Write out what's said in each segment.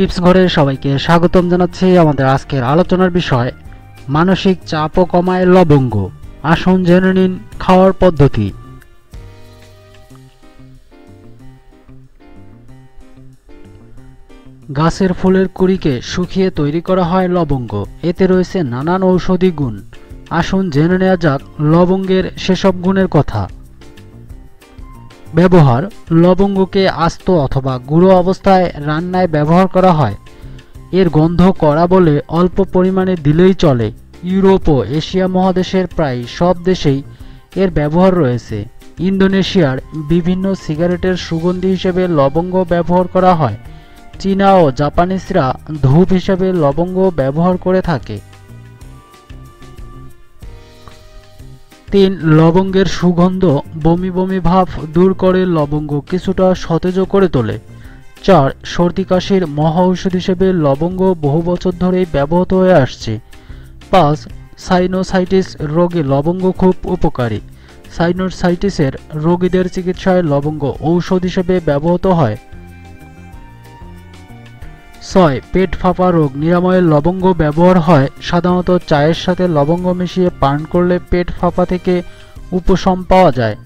Tips ঘরে সবাইকে স্বাগতম জানাচ্ছি আমাদের আজকের আলোচনার বিষয়, মানসিক চাপও কমায় লবঙ্গ। আসুন জেনে নিন খাওয়ার পদ্ধতি। গাছের ফুলের কুড়িকে শুকিয়ে তৈরি করা হয় লবঙ্গ। এতে রয়েছে নানান ঔষধি গুণ। আসুন জেনে নেওয়া যাক লবঙ্গের সেসব গুণের কথা। ব্যবহার লবঙ্গকে আস্ত অথবা গুঁড়ো অবস্থায় রান্নায় ব্যবহার করা হয়। এর গন্ধ করা বলে অল্প পরিমাণে দিলেই চলে। ইউরোপ ও এশিয়া মহাদেশের প্রায় সব দেশেই এর ব্যবহার রয়েছে। ইন্দোনেশিয়ার বিভিন্ন সিগারেটের সুগন্ধি হিসেবে লবঙ্গ ব্যবহার করা হয়। চীনা ও জাপানিজরা ধূপ হিসেবে লবঙ্গ ব্যবহার করে থাকে। তিন লবঙ্গের সুগন্ধ বমি বমি ভাব দূর করে লবঙ্গ কিছুটা সতেজ করে তোলে। চার, সর্দি কাশির মহা ঔষধ হিসেবে লবঙ্গ বহু বছর ধরেই ব্যবহৃত হয়ে আসছে। পাঁচ, সাইনোসাইটিস রোগে লবঙ্গ খুব উপকারী। সাইনোসাইটিসের রোগীদের চিকিৎসায় লবঙ্গ ঔষধ হিসেবে ব্যবহৃত হয়। ছয়, পেট ফাঁপা রোগ, নিরাময়ের লবঙ্গ ব্যবহার হয়। সাধারণত চায়ের সাথে লবঙ্গ মিশিয়ে পান করলে পেট ফাঁপা থেকে উপশম পাওয়া যায়।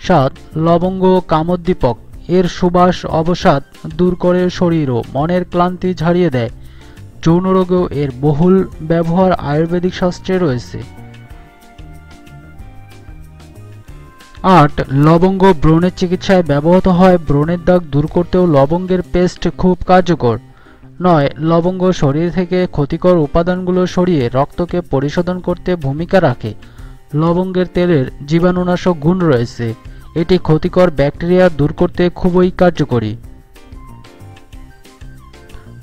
সাত, লবঙ্গ কামোদ্দীপক। এর সুবাস, অবসাদ দূর করে শরীর ও মনের ক্লান্তি ঝাড়িয়ে দেয়। যৌন রোগেও এর বহুল ব্যবহার আয়ুর্বেদিক শাস্ত্রে রয়েছে। আট, লবঙ্গ ব্রণের চিকিৎসায় ব্যবহৃত হয়। ব্রণের দাগ দূর করতেও লবঙ্গের পেস্ট খুব কার্যকর। নয়, লবঙ্গ শরীর থেকে ক্ষতিকর উপাদানগুলো সরিয়ে রক্তকে পরিশোধন করতে ভূমিকা রাখে। লবঙ্গের তেলের জীবাণুনাশক গুণ রয়েছে। এটি ক্ষতিকর ব্যাকটেরিয়া দূর করতে খুবই কার্যকরী।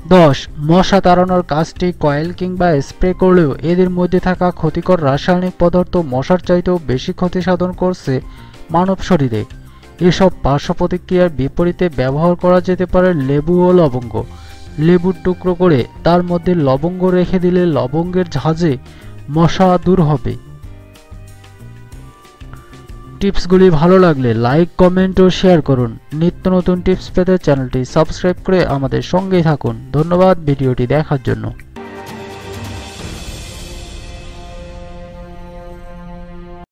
দশ, মশা তাড়ানোর কাজটি কয়েল কিংবা স্প্রে করলেও এদের মধ্যে থাকা ক্ষতিকর রাসায়নিক পদার্থ মশার চাইতেও বেশি ক্ষতি সাধন করছে মানব শরীরে। এসব পার্শ্ব প্রতিক্রিয়ার বিপরীতে ব্যবহার করা যেতে পারে লেবু ও লবঙ্গ। লেবুর টুকরো করে তার মধ্যে লবঙ্গ রেখে দিলে লবঙ্গের ঝাঁজে মশা দূর হবে। টিপসগুলি ভালো লাগলে লাইক, কমেন্ট ও শেয়ার করুন। নিত্য নতুন টিপস পেতে চ্যানেলটি সাবস্ক্রাইব করে আমাদের সঙ্গেই থাকুন। ধন্যবাদ ভিডিওটি দেখার জন্য।